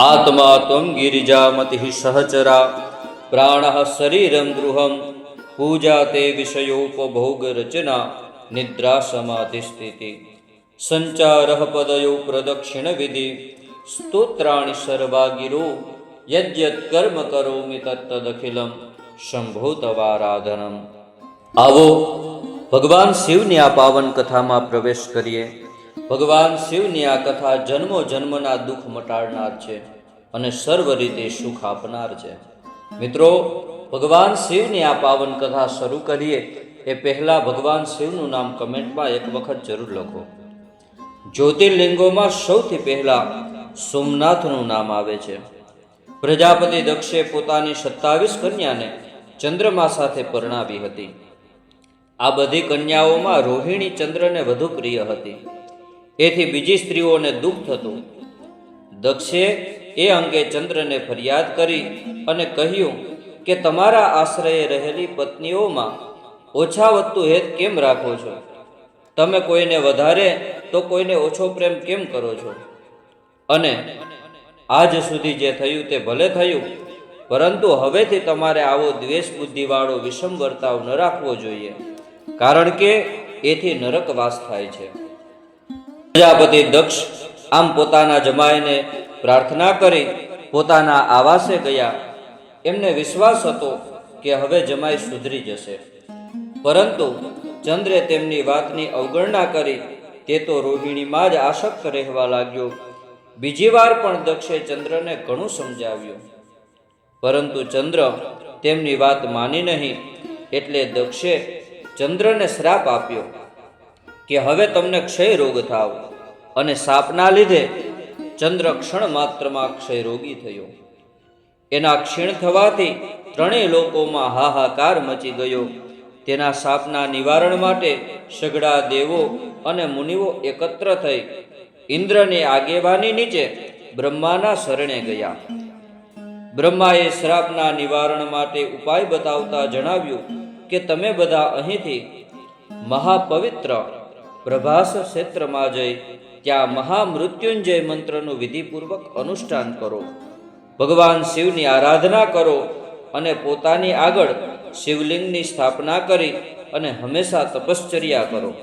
આત્મા ત્વમ ગિરિજામતિ સહચરા પ્રાણ શરીરમ ગૃહમ પૂજા તે વિષયોપભોગ રચના નિદ્રા સમાધિ સ્થિતિ સંચાર પદયો પ્રદક્ષિણ વિધિ સ્તોત્રાણી સર્વાગિરો યદ્યત કર્મ કરોમિ તત્તદખિલમ શંભો તવારાધનમ આવો ભગવાન શિવની આ પાવન કથામાં પ્રવેશ કરીએ ભગવાન શિવની આ કથા જન્મો જન્મના દુઃખ મટાડનાર છે અને સર્વ રીતે સુખ આપનાર છે. મિત્રો, ભગવાન શિવની આ પાવન કથા શરૂ કરીએ એ પહેલા ભગવાન શિવનું નામ કમેન્ટમાં એક વખત જરૂર લખો. જ્યોતિર્લિંગોમાં સૌથી પહેલા સોમનાથનું નામ આવે છે. પ્રજાપતિ દક્ષે પોતાની સત્તાવીસ કન્યાને ચંદ્રમા સાથે પરણાવી હતી. આ બધી કન્યાઓમાં રોહિણી ચંદ્રને વધુ પ્રિય હતી. એથી બીજી સ્ત્રીઓને દુઃખ થતું. દક્ષે એ અંગે ચંદ્રને ફરિયાદ કરી અને કહ્યું કે તમારા આશ્રયે રહેલી પત્નીઓમાં ઓછા વધતું હેત કેમ રાખો છો? તમે કોઈને વધારે તો કોઈને ઓછો પ્રેમ કેમ કરો છો? અને આજ સુધી જે થયું તે ભલે થયું, પરંતુ હવેથી તમારે આવો દ્વેષ બુદ્ધિવાળો વિષમ વર્તાવ ન રાખવો જોઈએ, કારણ કે એથી નરક વાસ થાય છે. પ્રજાપતિ દક્ષ આમ પોતાના જમાઈને પ્રાર્થના કરી પોતાના આવાસે ગયા. એમને વિશ્વાસ હતો કે હવે જમાઈ સુધરી જશે. પરંતુ ચંદ્રે તેમની વાતની અવગણના કરી તે તો રોહિણીમાં જ આસક્ત રહેવા લાગ્યો. બીજી વાર પણ દક્ષે ચંદ્રને ઘણું સમજાવ્યું. પરંતુ ચંદ્ર તેમની વાત માની નહીં એટલે દક્ષે ચંદ્રને શ્રાપ આપ્યો. કે હવે તમને ક્ષય રોગ થાવ. અને સાપના લીધે ચંદ્ર ક્ષણ માત્રમાં ક્ષય રોગી થયો. એના ક્ષીણ થવાથી ત્રણેય લોકોમાં હાહાકાર મચી ગયો. તેના સાપના નિવારણ માટે સઘળા દેવો અને મુનિઓ એકત્ર થઈ ઇન્દ્રની આગેવાની નીચે બ્રહ્માના શરણે ગયા. બ્રહ્માએ શ્રાપના નિવારણ માટે ઉપાય બતાવતા જણાવ્યું કે તમે બધા અહીંથી મહાપવિત્ર પ્રભાસ ક્ષેત્રમાં જઈ ત્યાં મહામૃત્યુંજય મંત્રનું વિધિપૂર્વક અનુષ્ઠાન કરો. ભગવાન શિવની આરાધના કરો અને પોતાની આગળ શિવલિંગની સ્થાપના કરી અને હંમેશા તપશ્ચર્યા કરો.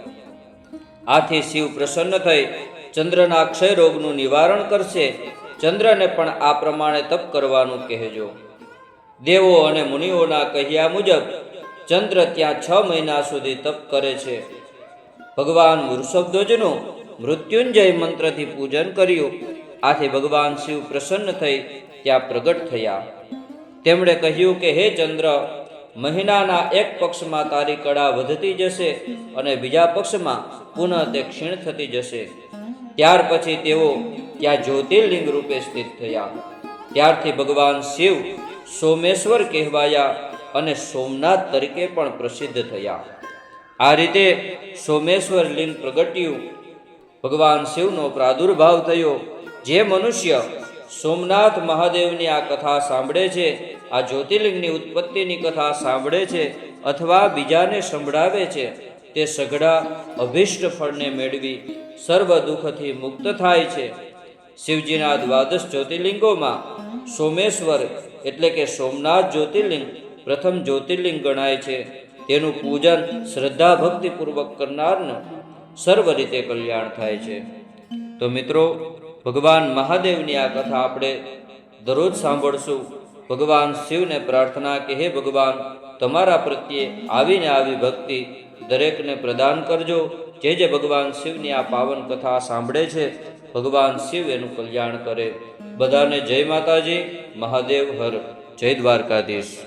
આથી શિવ પ્રસન્ન થઈ ચંદ્રના ક્ષય રોગનું નિવારણ કરશે. ચંદ્રને પણ આ પ્રમાણે તપ કરવાનું કહેજો. દેવો અને મુનિઓના કહ્યા મુજબ ચંદ્ર ત્યાં છ મહિના સુધી તપ કરે છે. ભગવાન વૃષભધ્વજનું મૃત્યુંજય મંત્રથી પૂજન કર્યું. આથી ભગવાન શિવ પ્રસન્ન થઈ ત્યાં પ્રગટ થયા. તેમણે કહ્યું કે, હે ચંદ્ર, મહિનાના એક પક્ષમાં તારી કળા વધતી જશે અને બીજા પક્ષમાં પુનઃ તે ક્ષીણ થતી જશે. ત્યાર પછી તેઓ ત્યાં જ્યોતિર્લિંગ રૂપે સ્થિત થયા. ત્યારથી ભગવાન શિવ સોમેશ્વર કહેવાયા અને સોમનાથ તરીકે પણ પ્રસિદ્ધ થયા. આ રીતે સોમેશ્વર લિંગ પ્રગટ્યું. ભગવાન શિવનો પ્રાદુર્ભાવ થયો. જે મનુષ્ય સોમનાથ મહાદેવની આ કથા સાંભળે છે, આ જ્યોતિર્લિંગની ઉત્પત્તિની કથા સાંભળે છે અથવા બીજાને સંભળાવે છે, તે સઘળા અભિષ્ટ ફળને મેળવી સર્વ દુઃખથી મુક્ત થાય છે. શિવજીના દ્વાદશ જ્યોતિર્લિંગોમાં સોમેશ્વર એટલે કે સોમનાથ જ્યોતિર્લિંગ પ્રથમ જ્યોતિર્લિંગ ગણાય છે. તેનું પૂજન શ્રદ્ધા ભક્તિપૂર્વક કરનારનું સર્વ રીતે કલ્યાણ થાય છે. તો મિત્રો, ભગવાન મહાદેવની આ કથા આપણે દરરોજ સાંભળશું. ભગવાન શિવને પ્રાર્થના કે હે ભગવાન, તમારા પ્રત્યે આવીને આવી ભક્તિ દરેકને પ્રદાન કરજો. જે જે ભગવાન શિવની આ પાવન કથા સાંભળે છે, ભગવાન શિવ એનું કલ્યાણ કરે. બધાને જય માતાજી, મહાદેવ હર. જય દ્વારકાધીશ.